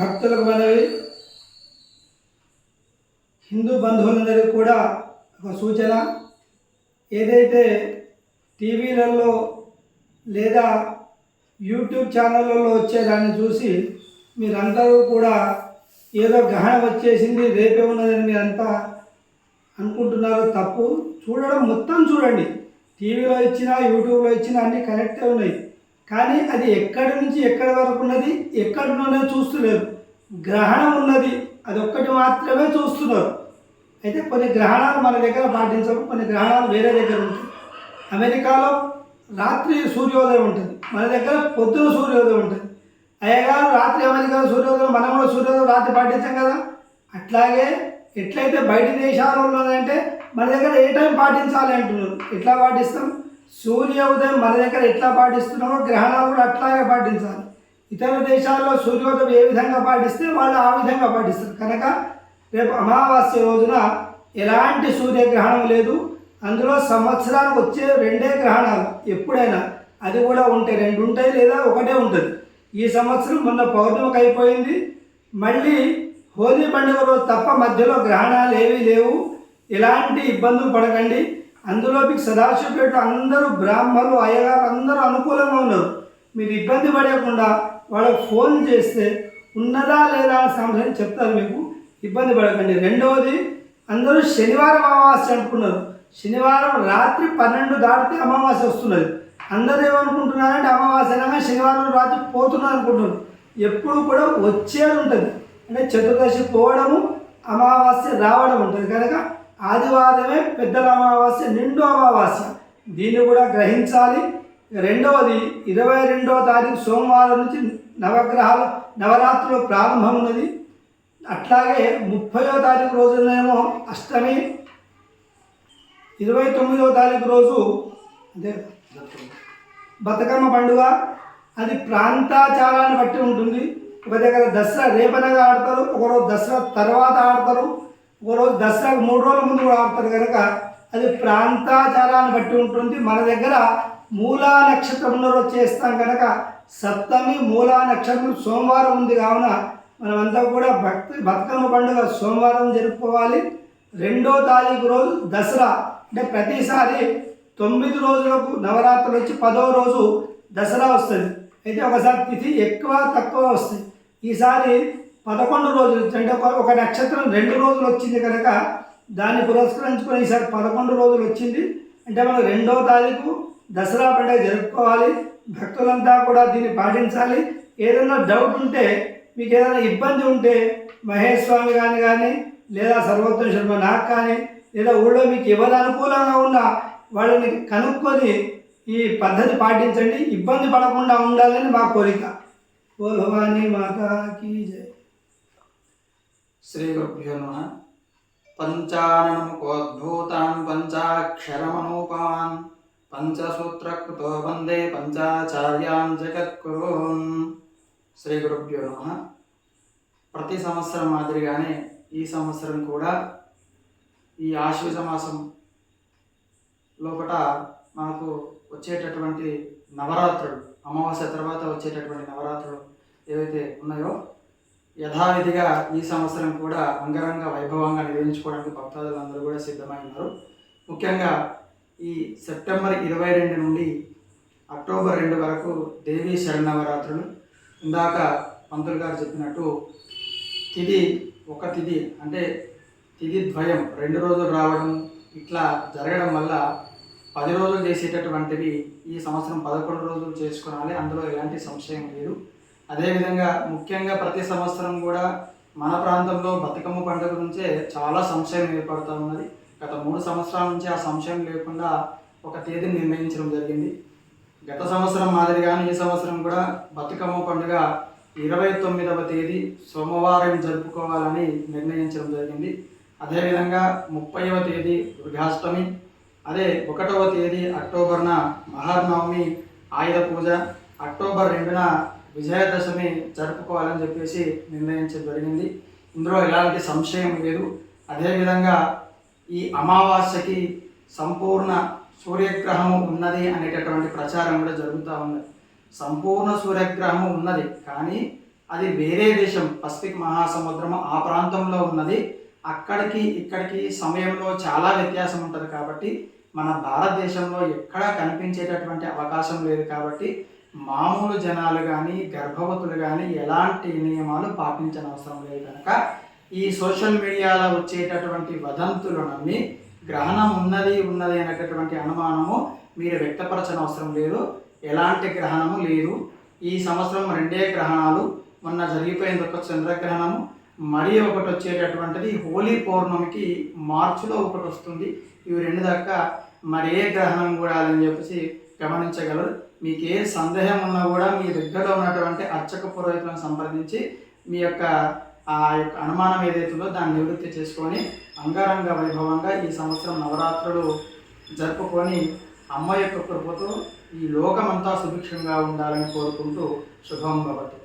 భక్తులకు మనవి. హిందూ బంధువులందరికీ కూడా ఒక సూచన. ఏదైతే టీవీలలో లేదా యూట్యూబ్ ఛానళ్ళలో వచ్చేదాన్ని చూసి మీరందరూ కూడా ఏదో గ్రహణం వచ్చేసింది రేపే ఉన్నదని మీరంతా అనుకుంటున్నారు తప్పు. చూడడం మొత్తం చూడండి. టీవీలో ఇచ్చినా యూట్యూబ్లో ఇచ్చినా అన్నీ కరెక్టే ఉన్నాయి. కానీ అది ఎక్కడి నుంచి ఎక్కడి వరకు ఉన్నది? ఎక్కడి నుండే చూస్తలేరు గ్రహణం ఉన్నది. అది ఒక్కటి మాత్రమే చూస్తున్నారు. అయితే కొన్ని గ్రహణాలు మన దగ్గర పాటించము కొన్ని గ్రహణాలు వేరే దగ్గర ఉంటాయి. అమెరికాలో రాత్రి సూర్యోదయం ఉంటుంది. మన దగ్గర పొద్దున సూర్యోదయం ఉంటుంది. అయ్యగారు రాత్రి అమెరికాలో సూర్యోదయం మనం కూడా సూర్యోదయం రాత్రి పాటించాం కదా. అట్లాగే ఎట్లయితే బయట దేశాలలో అంటే మన దగ్గర ఏ టైం పాటించాలి అంటున్నారు? ఎట్లా పాటిస్తాం? సూర్యోదయం మన దగ్గర ఎట్లా పాటిస్తున్నామో గ్రహణాలు కూడా అట్లాగే పాటించాలి. ఇతర దేశాల్లో సూర్యోదయం ఏ విధంగా పాటిస్తే వాళ్ళు ఆ విధంగా పాటిస్తారు. కనుక రేపు అమావాస్య రోజున ఎలాంటి సూర్యగ్రహణం లేదు. అందులో సంవత్సరానికి వచ్చే రెండే గ్రహణాలు. ఎప్పుడైనా అది కూడా ఉంటాయి రెండు ఉంటాయి లేదా ఒకటే ఉంటుంది. ఈ సంవత్సరం మొన్న పౌర్ణమికి అయిపోయింది. మళ్ళీ హోలీ పండుగ రోజు తప్ప మధ్యలో గ్రహణాలు ఏవీ లేవు. ఎలాంటి ఇబ్బందులు పడకండి. అందులో మీకు సదాశివపేట అందరూ బ్రాహ్మణులు అయ్యగారు అందరూ అనుకూలంగా ఉన్నారు. మీరు ఇబ్బంది పడకుండా వాళ్ళకి ఫోన్ చేస్తే ఉన్నదా లేదా సమస్యని చెప్తారు మీకు. ఇబ్బంది పడకండి. రెండవది అందరూ శనివారం అమావాస్య అనుకున్నారు. శనివారం రాత్రి పన్నెండు దాటితే అమావాస్య వస్తున్నది. అందరూ ఏమనుకుంటున్నారంటే అమావాస్య అనగా శనివారం రాత్రి పోతున్నారు అనుకుంటున్నారు. ఎప్పుడు కూడా వచ్చేది ఉంటుంది. అంటే చతుర్దశి పోవడము అమావాస్య రావడం ఉంటుంది. కనుక ఆదివారమే పెద్దల అమావాస్య నిండు అమావాస్య. దీన్ని కూడా గ్రహించాలి. రెండవది ఇరవై రెండవ తారీఖు సోమవారం నుంచి నవగ్రహాలు నవరాత్రులు ప్రారంభం ఉన్నది అట్లాగే ముప్పయో తారీఖు రోజునేమో అష్టమి. ఇరవై తొమ్మిదవ తారీఖు రోజు అదే బతుకమ్మ పండుగ. అది ప్రాంతాచారాన్ని బట్టి ఉంటుంది. ఒక దగ్గర దసరా రేపనగా ఆడతారు ఒకరోజు దసరా తర్వాత ఆడతారు. ఒకరోజు దసరాకు మూడు రోజుల ముందు కూడా ఆడతారు కనుక అది ప్రాంతాచారాన్ని బట్టి ఉంటుంది. మన దగ్గర మూలా నక్షత్రం ఉన్న రోజు చేస్తాం కనుక సప్తమి మూలా నక్షత్రం సోమవారం ఉంది కావున మనమంతా కూడా భక్తి బతుకమ్మ పండుగ సోమవారం జరుపుకోవాలి. రెండో తారీఖు రోజు దసరా. అంటే ప్రతిసారి తొమ్మిది రోజులకు నవరాత్రులు వచ్చి పదో రోజు దసరా వస్తుంది. అయితే ఒకసారి తిథి ఎక్కువ తక్కువ వస్తుంది. ఈసారి పదకొండు రోజులు అంటే ఒక నక్షత్రం రెండు రోజులు వచ్చింది కనుక దాన్ని పురస్కరించుకొని ఈసారి పదకొండు రోజులు వచ్చింది. అంటే మనం రెండో తారీఖు దసరా పండుగ జరుపుకోవాలి. భక్తులంతా కూడా దీన్ని పాటించాలి. ఏదైనా డౌట్ ఉంటే మీకు ఏదైనా ఇబ్బంది ఉంటే మహేష్ స్వామి కానీ కానీ లేదా సర్వోత్తమ శర్మ నాకు కానీ లేదా ఊళ్ళో మీకు ఎవరు అనుకూలంగా ఉన్నా వాళ్ళని కనుక్కొని ఈ పద్ధతి పాటించండి. ఇబ్బంది పడకుండా ఉండాలని మా కోరిక. ఓ భవానీ మాతాకి జయ శ్రీగురుభ్యో నమ. పంచానముకోద్భూతాన్ పంచాక్షరమనూపాన్ పంచసూత్రకృతో వందే పంచాచార్యాన్ జగద్గురూన్ శ్రీగురుభ్యో నమ. ప్రతి సంవత్సరం మాదిరిగానే ఈ సంవత్సరం కూడా ఈ ఆశ్వజ మాసం లోపల మనకు వచ్చేటటువంటి నవరాత్రులు అమావాస్య తర్వాత వచ్చేటటువంటి నవరాత్రులు ఏవైతే ఉన్నాయో యథావిధిగా ఈ సంవత్సరం కూడా అంగరంగ వైభవంగా నిర్వహించుకోవడానికి భక్తాదులందరూ కూడా సిద్ధమై ఉన్నారు. ముఖ్యంగా ఈ సెప్టెంబర్ ఇరవై రెండు నుండి అక్టోబర్ రెండు వరకు దేవీ శరణవరాత్రులు. ఇందాక పంతులు గారు చెప్పినట్టు తిథి ఒక తిథి అంటే తిథి ద్వయం రెండు రోజులు రావడం ఇట్లా జరగడం వల్ల పది రోజులు చేసేటటువంటివి ఈ సంవత్సరం పదకొండు రోజులు చేసుకోవాలి అందులో ఎలాంటి సంశయం లేదు. అదేవిధంగా ముఖ్యంగా ప్రతి సంవత్సరం కూడా మన ప్రాంతంలో బతుకమ్మ పండుగ నుంచే చాలా సంశయం ఏర్పడుతూ ఉన్నది. గత మూడు సంవత్సరాల నుంచి ఆ సంశయం లేకుండా ఒక తేదీని నిర్ణయించడం జరిగింది. గత సంవత్సరం మాదిరిగానే ఈ సంవత్సరం కూడా బతుకమ్మ పండుగ ఇరవై తొమ్మిదవ తేదీ సోమవారం జరుపుకోవాలని నిర్ణయించడం జరిగింది. అదేవిధంగా ముప్పైవ తేదీ దుర్గాష్టమి అదే ఒకటవ తేదీ అక్టోబర్న మహానవమి ఆయుధ పూజ అక్టోబర్ రెండున విజయదశమి జరుపుకోవాలని చెప్పేసి నిర్ణయించడం జరిగింది. ఇందులో ఎలాంటి సంశయం లేదు. అదేవిధంగా ఈ అమావాస్యకి సంపూర్ణ సూర్యగ్రహము ఉన్నది అనేటటువంటి ప్రచారం కూడా జరుగుతూ ఉంది సంపూర్ణ సూర్యగ్రహము ఉన్నది కానీ అది వేరే దేశం పసిఫిక్ మహాసముద్రం ఆ ప్రాంతంలో ఉన్నది. అక్కడికి ఇక్కడికి సమయంలో చాలా వ్యత్యాసం ఉంటుంది కాబట్టి మన భారతదేశంలో ఎక్కడా కనిపించేటటువంటి అవకాశం లేదు కాబట్టి మామూలు జనాలు కానీ గర్భవతులు కానీ ఎలాంటి నియమాలు పాటించనవసరం లేదు కనుక ఈ సోషల్ మీడియాలో వచ్చేటటువంటి వదంతులు నమ్మి గ్రహణం ఉన్నది ఉన్నది అనేటటువంటి అనుమానము మీరు వ్యక్తపరచనవసరం లేదు. ఎలాంటి గ్రహణము లేదు. ఈ సంవత్సరం రెండే గ్రహణాలు మొన్న జరిగిపోయింది ఒక చంద్రగ్రహణము మరి ఒకటి వచ్చేటటువంటిది హోలీ పౌర్ణమికి మార్చిలో ఒకటి వస్తుంది. ఇవి రెండు దాకా మరి ఏ గ్రహణం కూడా అని చెప్పేసి గమనించగలరు. మీకు ఏ సందేహం ఉన్నా కూడా మీ దగ్గరలో ఉన్నటువంటి అర్చక పురోహితులను సంప్రదించి మీ యొక్క ఆ యొక్క అనుమానం ఏదైతుందో దాన్ని నివృత్తి చేసుకొని అంగరంగ వైభవంగా ఈ సంవత్సరం నవరాత్రులు జరుపుకొని అమ్మ యొక్క కృపతో ఈ లోకమంతా సుభిక్షంగా ఉండాలని కోరుకుంటూ శుభం భవతి.